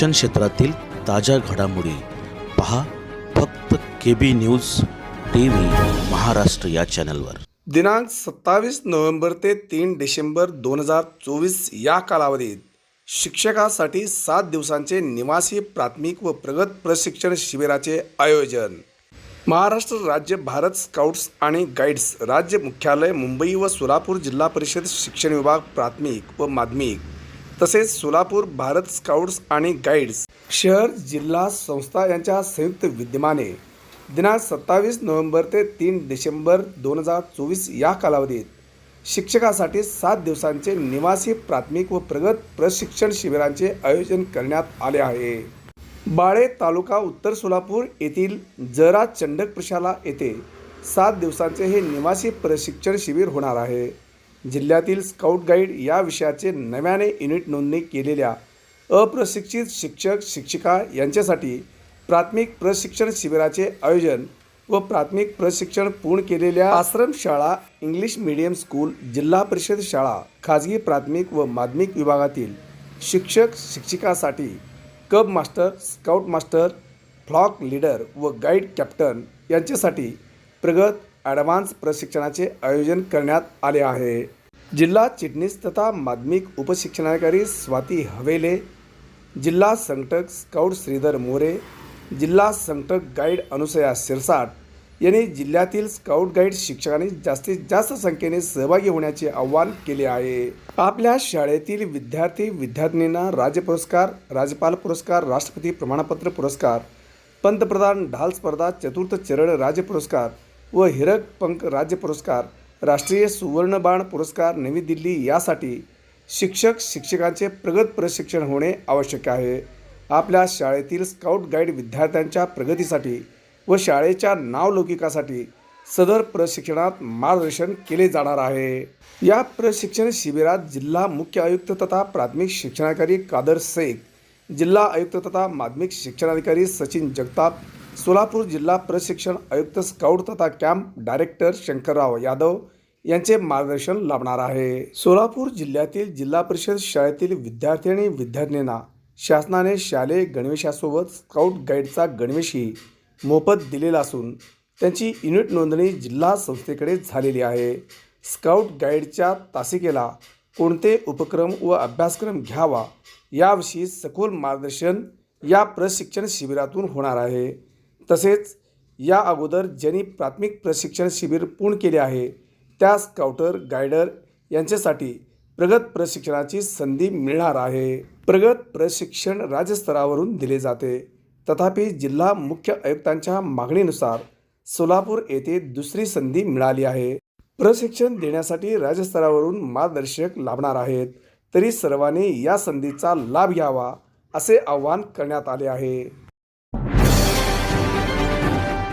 शिक्षण क्षेत्रातील ताज्या घडामोडी पहा फक्त K B news T V Maharashtra या चॅनलवर. दिनांक सत्तावीस नोव्हेंबर ते तीन डिसेंबर दोन हजार चोवीस या कालावधीत शिक्षकासाठी सात दिवसांचे निवासी प्राथमिक व प्रगत प्रशिक्षण शिबिराचे आयोजन. महाराष्ट्र राज्य भारत स्काउट्स आणि गाईड्स राज्य मुख्यालय मुंबई व सोलापूर जिल्हा परिषद शिक्षण विभाग प्राथमिक व माध्यमिक तसेच सोलापूर भारत स्काउट्स आणि गाईड्स शहर जिल्हा संस्था यांच्या संयुक्त विद्यमाने दिनांक सत्तावीस नोव्हेंबर ते तीन डिसेंबर दोन हजार चोवीस या कालावधीत शिक्षकासाठी सात दिवसांचे निवासी प्राथमिक व प्रगत प्रशिक्षण शिबिरांचे आयोजन करण्यात आले आहे. बाळे तालुका उत्तर सोलापूर येथील जरा चंडक प्रशाला येथे सात दिवसांचे हे निवासी प्रशिक्षण शिबिर होणार आहे. जिल्ह्यातील स्काउट गाईड या विषयाचे नव्याने युनिट नोंदणी केलेल्या अप्रशिक्षित शिक्षक शिक्षिका यांच्यासाठी प्राथमिक प्रशिक्षण शिबिराचे आयोजन व प्राथमिक प्रशिक्षण पूर्ण केलेल्या आश्रमशाळा इंग्लिश मीडियम स्कूल जिल्हा परिषद शाळा खाजगी प्राथमिक व माध्यमिक विभागातील शिक्षक शिक्षिकासाठी cub master scout master flock leader व गाईड कॅप्टन यांच्यासाठी प्रगत ॲडव्हान्स प्रशिक्षणाचे आयोजन करण्यात आले आहे. जिल्हा चिटणीस तथा माध्यमिक उपशिक्षणाधिकारी स्वाती हवेले जिल्हा संघटक स्काउट श्रीधर मोरे जिल्हा संघटक गाईड अनुसया शिरसाट यांनी जिल्ह्यातील स्काउट गाईड शिक्षकांनी जास्तीत जास्त संख्येने सहभागी होण्याचे आवाहन केले आहे. आपल्या शाळेतील विद्यार्थी विद्यार्थिनींना राज्य पुरस्कार राज्यपाल पुरस्कार राष्ट्रपती प्रमाणपत्र पुरस्कार पंतप्रधान ढाल स्पर्धा चतुर्थ चरण राज्य पुरस्कार व हिरक पंख राज्य पुरस्कार राष्ट्रीय सुवर्णबाण पुरस्कार नवी दिल्ली यासाठी शिक्षक शिक्षकांचे प्रगत प्रशिक्षण होणे आवश्यक आहे. आपल्या शाळेतील स्काउट गाईड विद्यार्थ्यांच्या प्रगतीसाठी व शाळेच्या नावलौकिकासाठी सदर प्रशिक्षणात मार्गदर्शन केले जाणार आहे. या प्रशिक्षण शिबिरात जिल्हा मुख्य आयुक्त तथा प्राथमिक शिक्षणाधिकारी कादर शेख जिल्हा आयुक्त तथा माध्यमिक शिक्षणाधिकारी सचिन जगताप सोलापूर जिल्हा प्रशिक्षण आयुक्त स्काउट तथा कॅम्प डायरेक्टर शंकरराव यादव यांचे मार्गदर्शन लाभणार आहे. सोलापूर जिल्ह्यातील जिल्हा परिषद शाळेतील विद्यार्थी आणि विद्यार्थिनींना शासनाने शालेय गणवेशासोबत स्काउट गाईडचा गणवेशही मोफत दिलेला असून त्यांची युनिट नोंदणी जिल्हा संस्थेकडे झालेली आहे. स्काउट गाईडच्या तासिकेला कोणते उपक्रम व अभ्यासक्रम घ्यावा याविषयी सखोल मार्गदर्शन या प्रशिक्षण शिबिरातून होणार आहे. तसेच या अगोदर ज्यांनी प्राथमिक प्रशिक्षण शिबिर पूर्ण केले आहे त्या स्काउटर गायडर यांच्यासाठी प्रगत प्रशिक्षणाची संधी मिळणार आहे. प्रगत प्रशिक्षण राज्यस्तरावरून दिले जाते. तथापि जिल्हा मुख्य आयुक्तांच्या मागणीनुसार सोलापूर येथे दुसरी संधी मिळाली आहे. प्रशिक्षण देण्यासाठी राज्यस्तरावरून मार्गदर्शक लाभणार आहेत. तरी सर्वांनी या संधीचा लाभ घ्यावा असे आवाहन करण्यात आले आहे.